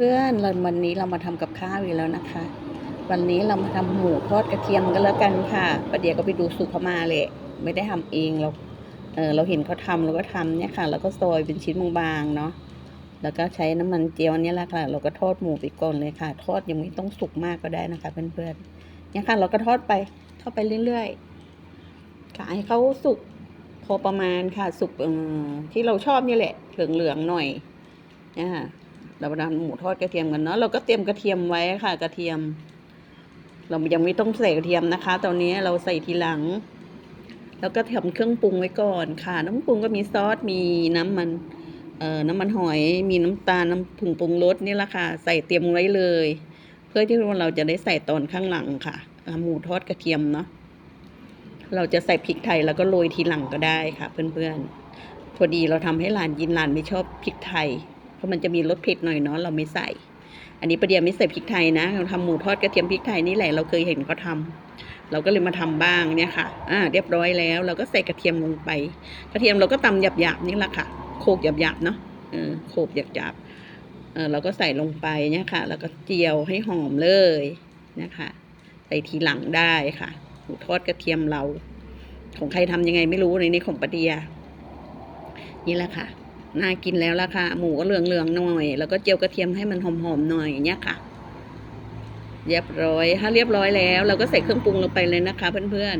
เพื่อนเราวันนี้เรามาทำกับข้าวอีกแล้วนะคะ วันนี้เรามาทำหมูทอดกระเทียมกันแล้วกันค่ะประเดี๋ยวก็ไปดูสูตรเขามาเลยไม่ได้ทำเองเราเออเราเห็นเขาทำเราก็ทำเนี่ยค่ะ แล้วก็ซอยเป็นชิ้นบางๆเนาะแล้วก็ใช้น้ำมันเจียวเนี่ยแหละค่ะ เราก็ทอดหมูไปก่อนเลยค่ะ ทอดยังไม่ต้องสุกมากก็ได้นะคะ เพื่อนๆเนี่ยค่ะ เราก็ทอดไปทอดไปเรื่อยๆค่ะให้เขาสุกพอประมาณค่ะ สุกที่เราชอบนี่แหละเหลืองๆหน่อยเนี่ยค่ะ เราไปทำหมูทอดกระเทียมกันเนาะเราก็เตรียมกระเทียมไว้ค่ะ กระเทียม เรายังไม่ต้องใส่กระเทียมนะคะ ตอนนี้เราใส่ทีหลัง แล้วก็ทำเครื่องปรุงไว้ก่อนค่ะ น้ำปรุงก็มีซอสมีน้ำมันเอ่อน้ำมันหอยมีน้ำตาลน้ำผงปรุงรสนี่แหละค่ะ ใส่เตรียมไว้เลย เพื่อที่เราจะได้ใส่ตอนข้างหลังค่ะหมูทอดกระเทียมเนาะเราจะใส่พริกไทยแล้วก็โรยทีหลังก็ได้ค่ะ เพื่อนๆพอดีเราทำให้หลานกินหลานไม่ชอบพริกไทย เพราะมันจะมีรสเผ็ดหน่อยเนาะเราไม่ใส่ อันนี้ประเดี๋ยวไม่ใส่พริกไทยนะเราทำหมูทอดกระเทียมพริกไทยนี่แหละเราเคยเห็นเขาทำเราก็เลยมาทำบ้างเนี่ยค่ะ อ่า เรียบร้อยแล้ว เราก็ใส่กระเทียมลงไป กระเทียมเราก็ตำหยาบๆนี่แหละค่ะ โขลกหยาบๆเนาะ เออ โขลกหยาบๆ เออ เราก็ใส่ลงไปเนี่ยค่ะ แล้วก็เจียวให้หอมเลยนะคะ ใส่ทีหลังได้ค่ะ หมูทอดกระเทียมเรา ของใครทำยังไงไม่รู้ในนี้ของปะเดีย นี่แหละค่ะ น่ากินแล้วล่ะค่ะ หมูก็เหลืองๆหน่อย แล้วก็เจียวกระเทียมให้มันหอมๆหน่อยอย่างเงี้ยค่ะ เรียบร้อย ถ้าเรียบร้อยแล้ว เราก็ใส่เครื่องปรุงลงไปเลยนะคะ เพื่อน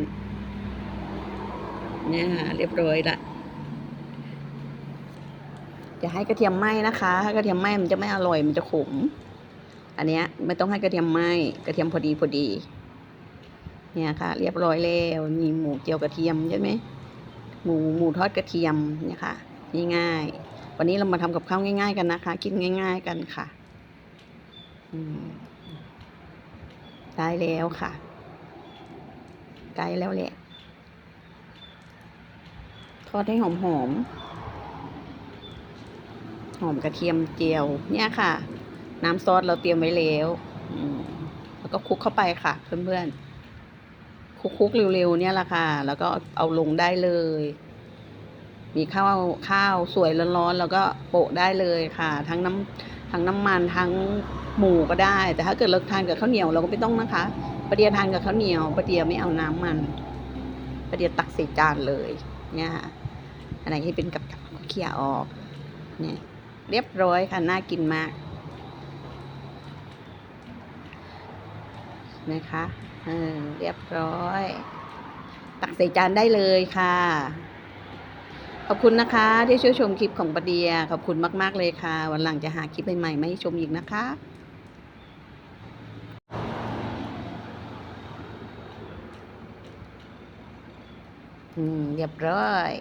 ๆ เนี่ยค่ะเรียบร้อยละอย่าให้กระเทียมไหม้นะคะถ้ากระเทียมไหม้มันจะไม่อร่อยมันจะขม อันเนี้ยไม่ต้องให้กระเทียมไหม้กระเทียมพอดีพอดี เนี่ยค่ะ เรียบร้อยแล้วมีหมูเจียวกระเทียมใช่ไหมหมูหมูทอดกระเทียมเนี่ยค่ะ ง่ายๆวันนี้เรามาทำกับข้าวง่าย ๆ กันนะคะ กินง่าย ๆ กันค่ะได้แล้วค่ะใกล้แล้วแหละทอดให้หอมหอมๆหอมกระเทียมเจียว เนี่ยค่ะ น้ำซอสเราเตรียมไว้แล้วแล้วก็คลุกเข้าไปค่ะ เพื่อนๆคลุกๆเร็วๆเนี่ยแหละค่ะ แล้วก็เอาลงได้เลย มีข้าวข้าวสวยร้อนๆแล้วก็โปะได้เลยค่ะ ทั้งน้ำทั้งน้ำมันทั้งหมูก็ได้ แต่ถ้าเกิดเราทานกับข้าวเหนียวเราก็ไม่ต้องนะคะประเดียทานกับข้าวเหนียวประเดียไม่เอาน้ำมันประเดียตักใส่จานเลยเนี่ยค่ะอันไหนที่เป็นกับกับก็เขี่ยออกเนี่ยเรียบร้อยค่ะน่ากินมากนะคะเออเรียบร้อย ตักใส่จานได้เลยค่ะ ขอบคุณนะคะที่ช่วยชมคลิปของประเดีย ขอบคุณมาก ๆ เลยค่ะ วันหลังจะหาคลิปใหม่ๆมาให้ชมอีกนะคะอืมเรียบร้อย